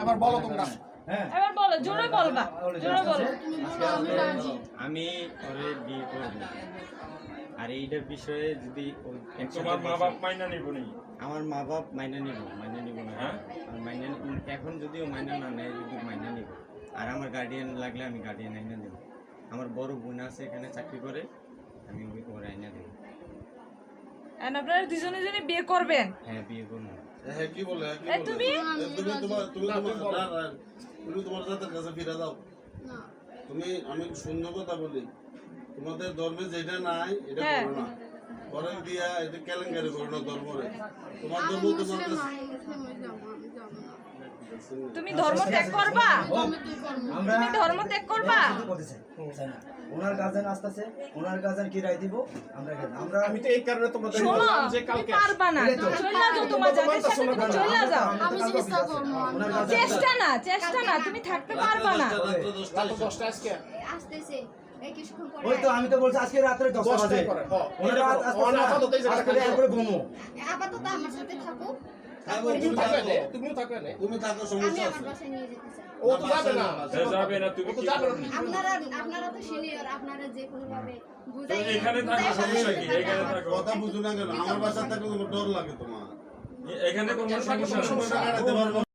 এবার বলো তোমরা। হ্যাঁ। এবার বলো জোরে বলবা জোরে বলো। আমি ওরে বিয়ে করব। আর এইটার বিষয়ে যদি তোমার মা বাপ মাইনা নিব নি আমার মা বাপ মাইনে নিব মাইনে নিব না। হ্যাঁ? আর মাইনে এখন যদিও মাইনা না নেয় যদি মাইনা নিব। আর আমার গার্ডিয়ান লাগলে আমি গার্ডিয়ান আইনা দেব। আমার বড় বোন আছে এখানে চাকরি করে। আমি ওর আইনা দেব। আপনারা দুজনে জনে বিয়ে করবেন? হ্যাঁ বিয়ে করব। হ্যাঁ কি বলে? তুমি? তুমি তোমার তুমি তোমার তুমি তোমার জাতের কাছে ফিরে যাও তুমি আমি সুন্দর কথা বলি। তোমাদের ধর্মে যেটা নাই এটা হ্যাঁ। করো না। পরে দিয়া এটা কেলেঙ্কারি করো না ধর্মরে। তোমার ধর্ম তোমার মুসলিম কাছে আমি মুসলিম যাব আমি যাব না তুমি ধর্ম ত্যাগ করবা? তুমি ধর্ম ত্যাগ করবা? ওনার গার্জেন আসতেছে ওনার গার্জেন কি রায় দিব? আমরা আমরা আমি তো এই কারণে তোমাদের বললাম যে কালকে পারবা না। এই তো। চলে যাও তোমার জানের সাথে তুমি চলে যাও। আমি চিকিৎসা করব চেষ্টা না চেষ্টা না তুমি থাকতে পারবা না। রাত দশটা আজকে? আসতেছে ওই তো আমি তো বলছি আজকে রাত্রে দশটা বাজে। হ্যাঁ। ওনারা আপাতত আমার সাথে থাকুক থাকো, তুমি তুমি থাকবে তুমিও থাকবে না তুমি থাকো সমস্যা আমার আছে। বাসায় নিয়ে যেতে চাই। ও তো যাবে না। যাবে না। তুমি কি যাবে না। করবে? আপনারা আপনারা তো সিনিয়র আপনারা যে কোনো ভাবে বুঝাই এখানে থাকো, সমস্যা কি? এখানে থাকো। কথা বুঝো না কেন? আমার বাসা থাকলে ডর লাগে তোমার। এখানে কোনো সমস্যা